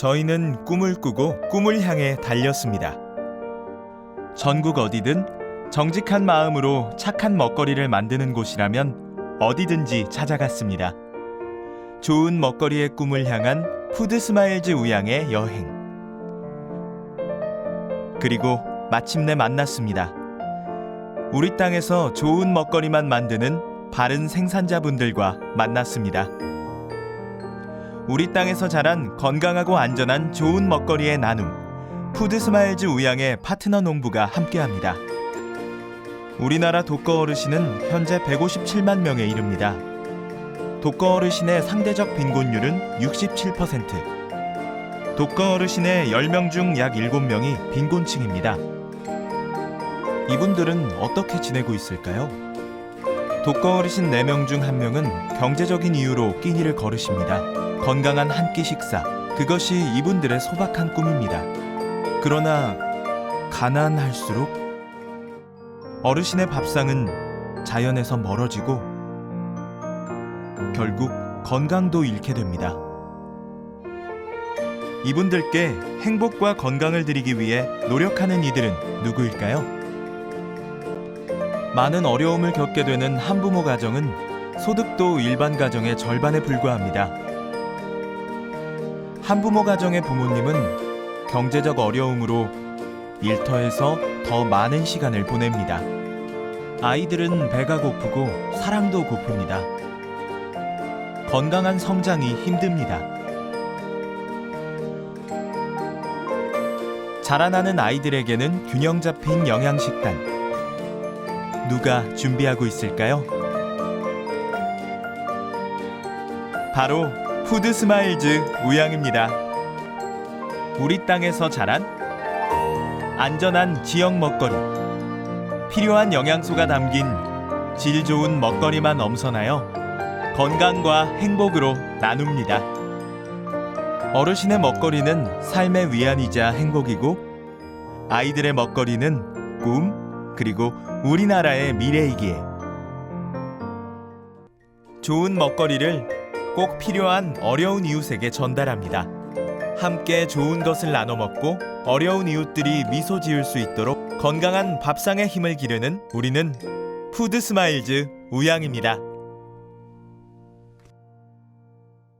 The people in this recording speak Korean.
저희는 꿈을 꾸고 꿈을 향해 달렸습니다. 전국 어디든 정직한 마음으로 착한 먹거리를 만드는 곳이라면 어디든지 찾아갔습니다. 좋은 먹거리의 꿈을 향한 푸드 스마일즈 우양의 여행. 그리고 마침내 만났습니다. 우리 땅에서 좋은 먹거리만 만드는 바른 생산자분들과 만났습니다. 우리 땅에서 자란 건강하고 안전한 좋은 먹거리의 나눔 푸드 스마일즈 우양의 파트너 농부가 함께합니다. 우리나라 독거 어르신은 현재 157만 명에 이릅니다. 독거 어르신의 상대적 빈곤율은 67%. 독거 어르신의 10명 중 약 7명이 빈곤층입니다. 이분들은 어떻게 지내고 있을까요? 독거 어르신 4명 중 1명은 경제적인 이유로 끼니를 거르십니다. 건강한 한 끼 식사, 그것이 이분들의 소박한 꿈입니다. 그러나 가난할수록 어르신의 밥상은 자연에서 멀어지고 결국 건강도 잃게 됩니다. 이분들께 행복과 건강을 드리기 위해 노력하는 이들은 누구일까요? 많은 어려움을 겪게 되는 한부모 가정은 소득도 일반 가정의 절반에 불과합니다. 한부모 가정의 부모님은 경제적 어려움으로 일터에서 더 많은 시간을 보냅니다. 아이들은 배가 고프고 사랑도 고픕니다. 건강한 성장이 힘듭니다. 자라나는 아이들에게는 균형 잡힌 영양 식단. 누가 준비하고 있을까요? 바로 푸드 스마일즈 우양입니다. 우리 땅에서 자란 안전한 지역 먹거리. 필요한 영양소가 담긴 질 좋은 먹거리만 엄선하여 건강과 행복으로 나눕니다. 어르신의 먹거리는 삶의 위안이자 행복이고 아이들의 먹거리는 꿈 그리고 우리나라의 미래이기에 좋은 먹거리를 꼭 필요한 어려운 이웃에게 전달합니다. 함께 좋은 것을 나눠 먹고 어려운 이웃들이 미소 지을 수 있도록 건강한 밥상의 힘을 기르는 우리는 푸드 스마일즈 우양입니다.